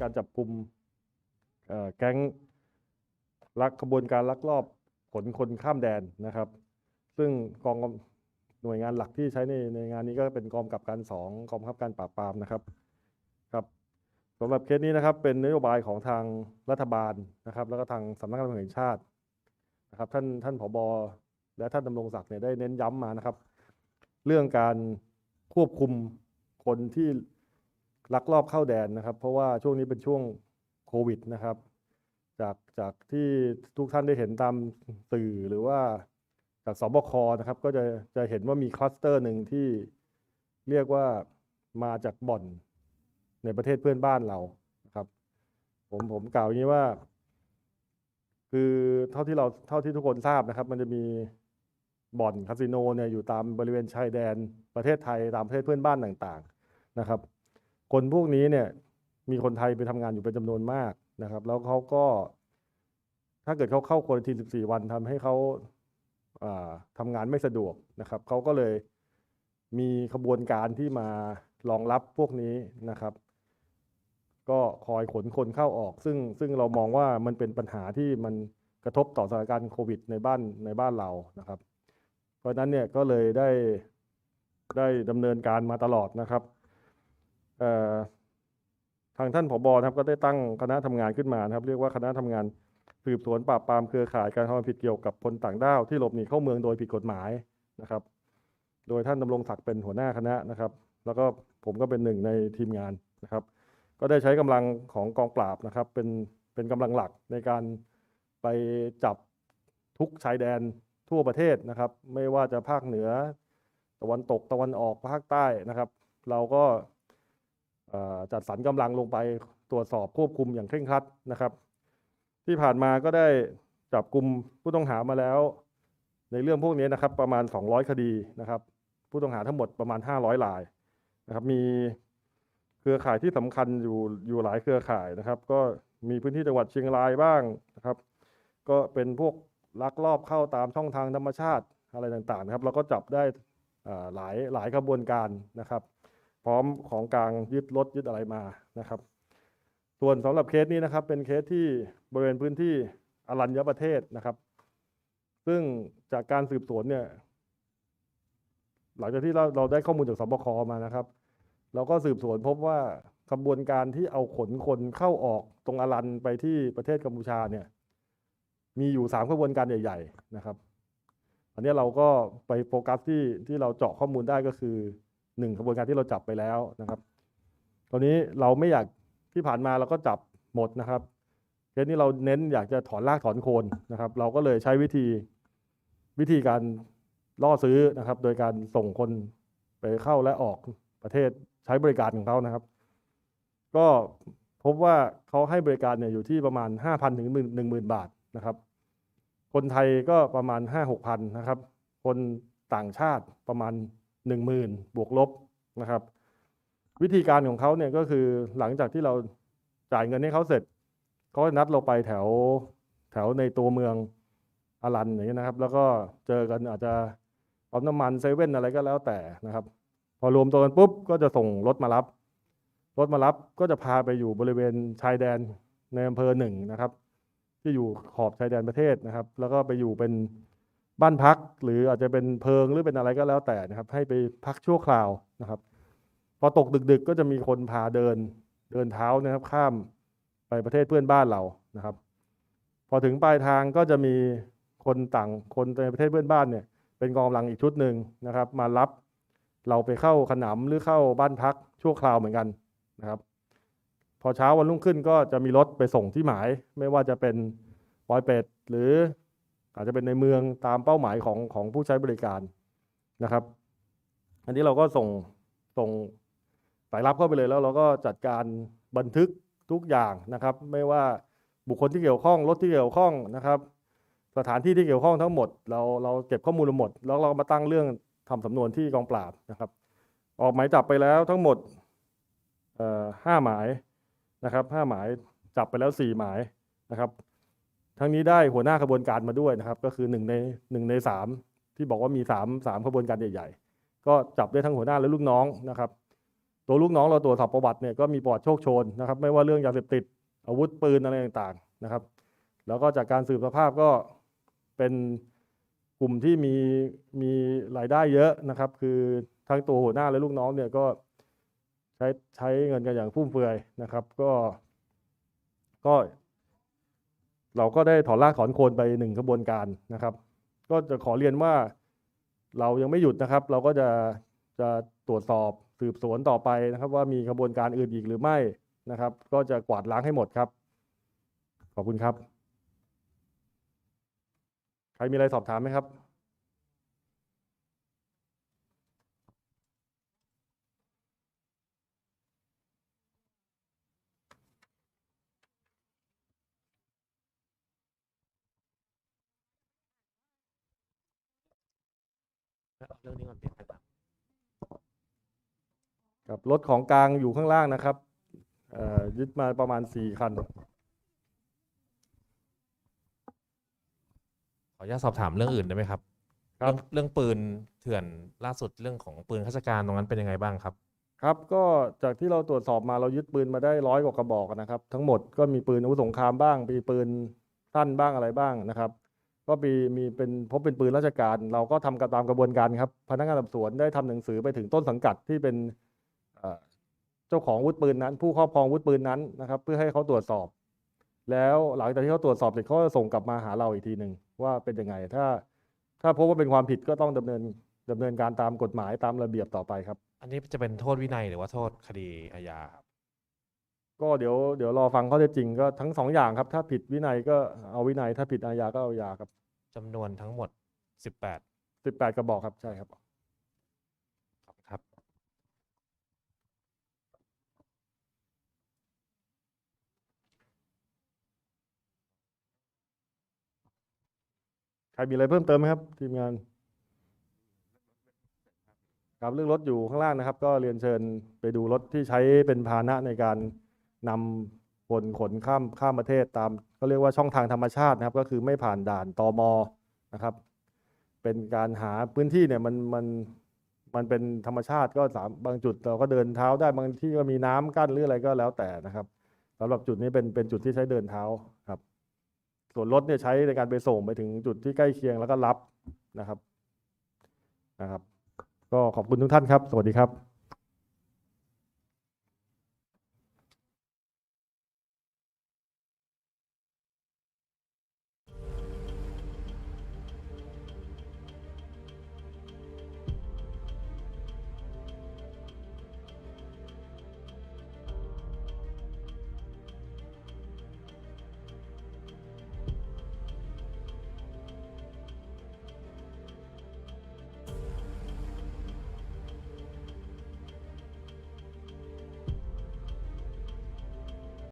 การจับกลุ่มแก๊งลักขบวนการลักลอบขนคนข้ามแดนนะครับ ซึ่งกองหน่วยงานหลักที่ใช้ในในงานนี้ก็เป็นกองกำกับการสองกองบังคับการปราบปรามนะครับครับสำหรับเคสนี้นะครับเป็นนโยบายของทางรัฐบาลนะครับ แล้วก็ทางสำนักงานตำรวจแห่งชาตินะครับ ท่านท่านผบและท่านดำรงศักดิ์เนี่ยได้เน้นย้ำมานะครับ เรื่องการควบคุมคนที่ ลักลอบเข้าแดนนะครับ เพราะว่าช่วงนี้เป็นช่วงโควิดนะครับ จากจากที่ทุกท่านได้เห็นตามสื่อหรือว่าจากสบคนะครับ ก็จะจะเห็นว่ามีคลัสเตอร์หนึ่งที่เรียกว่ามาจากบ่อนในประเทศเพื่อนบ้านเราครับ ผมผมกล่าวอย่างนี้ว่า คือเท่าที่เราเท่าที่ทุกคนทราบนะครับ มันจะมีบ่อนคาสิโนเนี่ยอยู่ตามบริเวณชายแดนประเทศไทยตามประเทศเพื่อนบ้านต่าง ๆ นะครับ คนพวกนี้เนี่ยมีคนไทยไปทำงานอยู่เป็นจำนวนมากนะครับ แล้วเขาก็ ถ้าเกิดเขาเข้าควอรันทีน14 วันทำให้เขาอ่าทำงานไม่สะดวกนะครับเขาก็เลยมีขบวนการที่มารองรับพวกนี้นะครับ ก็คอยขนคนเข้าออก ซึ่งซึ่งเรามองว่ามันเป็นปัญหาที่มันกระทบต่อสถานการณ์โควิด ในบ้านในบ้านเรานะครับ เพราะฉะนั้นเนี่ยก็เลยได้ได้ดำเนินการมาตลอดนะครับ ทางท่านผบนะครับก็ได้ตั้งคณะทำงานขึ้นมานะครับ เรียกว่าคณะทำงานสืบสวนปราบปรามเครือข่ายการทำผิดเกี่ยวกับคนต่างด้าวที่หลบหนีเข้าเมืองโดยผิดกฎหมายนะครับ โดยท่านดำรงศักดิ์เป็นหัวหน้าคณะนะครับ แล้วก็ผมก็เป็นหนึ่งในทีมงานนะครับ ก็ได้ใช้กำลังของกองปราบนะครับ เป็นเป็นกำลังหลักในการไปจับทุกชายแดนทั่วประเทศนะครับ ไม่ว่าจะภาคเหนือ ตะวันตกตะวันออกภาคใต้นะครับ เราก็ จัดสรรกำลังลงไปตรวจสอบควบคุมอย่างเคร่งครัดนะครับ ที่ผ่านมาก็ได้จับกลุ่มผู้ต้องหามาแล้ว ในเรื่องพวกนี้นะครับ ประมาณ 200 คดีนะครับ ผู้ต้องหาทั้งหมดประมาณ 500รายนะครับมีเครือข่ายที่สำคัญอยู่อยู่หลายเครือข่ายนะครับ ก็มีพื้นที่จังหวัดเชียงรายบ้างนะครับ ก็เป็นพวกลักลอบเข้าตามช่องทางธรรมชาติอะไรต่างๆนะครับ เราก็จับได้หลายหลายกระบวนการนะครับ พร้อมของกลางยึดรถยึดอะไรมานะครับ ส่วนสำหรับเคสนี้นะครับ เป็นเคสที่บริเวณพื้นที่อรัญญประเทศนะครับ ซึ่งจากการสืบสวนเนี่ย หลังจากที่เราเราได้ข้อมูลจากสบคมานะครับ เราก็สืบสวนพบว่าขบวนการที่เอาขนคนเข้าออกตรงอรันไปที่ประเทศกัมพูชาเนี่ย มีอยู่สามขบวนการใหญ่ ๆ นะครับ อันนี้เราก็ไปโฟกัสที่ที่เราเจาะข้อมูลได้ก็คือ หนึ่งขบวนการที่เราจับไปแล้วนะครับ ตอนนี้เราไม่อยากที่ผ่านมาเราก็จับหมดนะครับเคสนี้เราเน้นอยากจะถอนรากถอนโคนนะครับ เราก็เลยใช้วิธีวิธีการล่อซื้อนะครับ โดยการส่งคนไปเข้าและออกประเทศใช้บริการของเขานะครับ ก็พบว่าเขาให้บริการเนี่ยอยู่ที่ประมาณ 5,000 ถึง 1 0,000 บาทนะครับ คนไทยก็ประมาณ 5 6พันนะครับ คนต่างชาติประมาณ 10,000 บวกลบนะครับ วิธีการของเขาเนี่ยก็คือหลังจากที่เราจ่ายเงินให้เขาเสร็จเขาก็นัดเราไปแถวแถวในตัวเมืองอารันอย่างเงี้ยนะครับ แล้วก็เจอกันอาจจะเอาน้ำมันเซเว่นอะไรก็แล้วแต่นะครับ พอรวมตัวกันปุ๊บก็จะส่งรถมารับ รถมารับก็จะพาไปอยู่บริเวณชายแดนในอำเภอหนึ่งนะครับ ที่อยู่ขอบชายแดนประเทศนะครับ แล้วก็ไปอยู่เป็น บ้านพัก หรืออาจจะเป็นเพิงหรือเป็นอะไรก็แล้วแต่นะครับ ให้ไปพักชั่วคราวนะครับ พอตกดึกๆ ก็จะมีคนพาเดินเดินเท้านะครับ ข้ามไปประเทศเพื่อนบ้านเรานะครับ พอถึงปลายทางก็จะมีคนต่างคนในประเทศเพื่อนบ้านเนี่ย เป็นกองกำลังอีกชุดหนึ่งนะครับ มารับเราไปเข้าขนำหรือเข้าบ้านพักชั่วคราวเหมือนกันนะครับ พอเช้าวันรุ่งขึ้นก็จะมีรถไปส่งที่หมาย ไม่ว่าจะเป็นปอยเป็ดหรือ อาจจะเป็นในเมืองตามเป้าหมายของของผู้ใช้บริการนะครับ อันนี้เราก็ส่งส่งสายลับเข้าไปเลยแล้วเราก็จัดการบันทึกทุกอย่างนะครับ ไม่ว่าบุคคลที่เกี่ยวข้องรถที่เกี่ยวข้องนะครับ สถานที่ที่เกี่ยวข้องทั้งหมด เราเราเก็บข้อมูลหมด แล้วเรามาตั้งเรื่องทำสำนวนที่กองปราบนะครับ ออกหมายจับไปแล้วทั้งหมดห้าหมายนะครับห้าหมายจับไปแล้วสี่หมายนะครับ ทั้งนี้ได้หัวหน้าขบวนการมาด้วยนะครับ ก็คือหนึ่งในหนึ่งในสามที่บอกว่ามีสามสามขบวนการใหญ่ ๆ ก็จับได้ทั้งหัวหน้าและลูกน้องนะครับ ตัวลูกน้องเราตรวจสอบประวัติเนี่ยก็มีประวัติโชคโชนนะครับ ไม่ว่าเรื่องยาเสพติดอาวุธปืนอะไรต่างๆนะครับ แล้วก็จากการสืบสภาพก็เป็นกลุ่มที่มีมีรายได้เยอะนะครับ คือทั้งตัวหัวหน้าและลูกน้องเนี่ยก็ใช้ใช้เงินกันอย่างฟุ่มเฟือยนะครับ ก็ก็ เราก็ได้ถอนรากถอนโคนไปหนึ่งกระบวนการนะครับ ก็จะขอเรียนว่าเรายังไม่หยุดนะครับ เราก็จะจะตรวจสอบสืบสวนต่อไปนะครับ ว่ามีกระบวนการอื่นอีกหรือไม่นะครับ ก็จะกวาดล้างให้หมดครับ ขอบคุณครับ ใครมีอะไรสอบถามไหมครับ เอาเรื่องนี้ก่อนเป็นไงบ้างครับรถของกลางอยู่ข้างล่างนะครับเอ่อยึดมาประมาณสี่คัน ขออนุญาตสอบถามเรื่องอื่นได้ไหมครับ ครับเรื่องเรื่องปืนเถื่อนล่าสุดเรื่องของปืนข้าราชการตรงนั้นเป็นยังไงบ้างครับ ครับก็จากที่เราตรวจสอบมาเรายึดปืนมาได้ร้อยกว่ากระบอกนะครับ ทั้งหมดก็มีปืนอาวุธสงครามบ้างมีปืนสั้นบ้างอะไรบ้างนะครับ ก็มีมีเป็นพบเป็นปืนราชการ เราก็ทำตามกระบวนการครับ พนักงานสอบสวนได้ทำหนังสือไปถึงต้นสังกัดที่เป็นเอ่อเจ้าของอาวุธปืนนั้น ผู้ครอบครองอาวุธปืนนั้นนะครับ เพื่อให้เขาตรวจสอบ แล้วหลังจากที่เขาตรวจสอบเสร็จเขาจะส่งกลับมาหาเราอีกทีหนึ่งว่าเป็นยังไง ถ้า ถ้าพบว่าเป็นความผิดก็ต้องดำเนินดำเนินการตามกฎหมายตามระเบียบต่อไปครับ อันนี้จะเป็นโทษวินัยหรือว่าโทษคดีอาญาครับ ก็เดี๋ยวเดี๋ยวรอฟังข้อเท็จจริงก็ทั้งสองอย่างครับ ถ้าผิดวินัยก็เอาวินัย ถ้าผิดอาญาก็เอาอาญาครับจำนวนทั้งหมด18สิบแปดกระบอกครับใช่ครับขอบคุณครับ ใครมีอะไรเพิ่มเติมไหมครับ ทีมงานครับเรื่องรถอยู่ข้างล่างนะครับ ก็เรียนเชิญไปดูรถที่ใช้เป็นพาหนะในการ นำคนขนข้ามข้ามประเทศตามเขาเรียกว่าช่องทางธรรมชาตินะครับ ก็คือไม่ผ่านด่านตมนะครับ เป็นการหาพื้นที่เนี่ยมันมันมันเป็นธรรมชาติก็สามบางจุดเราก็เดินเท้าได้บางที่ก็มีน้ำกั้นหรืออะไรก็แล้วแต่นะครับสำหรับจุดนี้เป็นเป็นจุดที่ใช้เดินเท้าครับ ส่วนรถเนี่ยใช้ในการไปส่งไปถึงจุดที่ใกล้เคียงแล้วก็รับนะครับนะครับ ก็ขอบคุณทุกท่านครับ สวัสดีครับ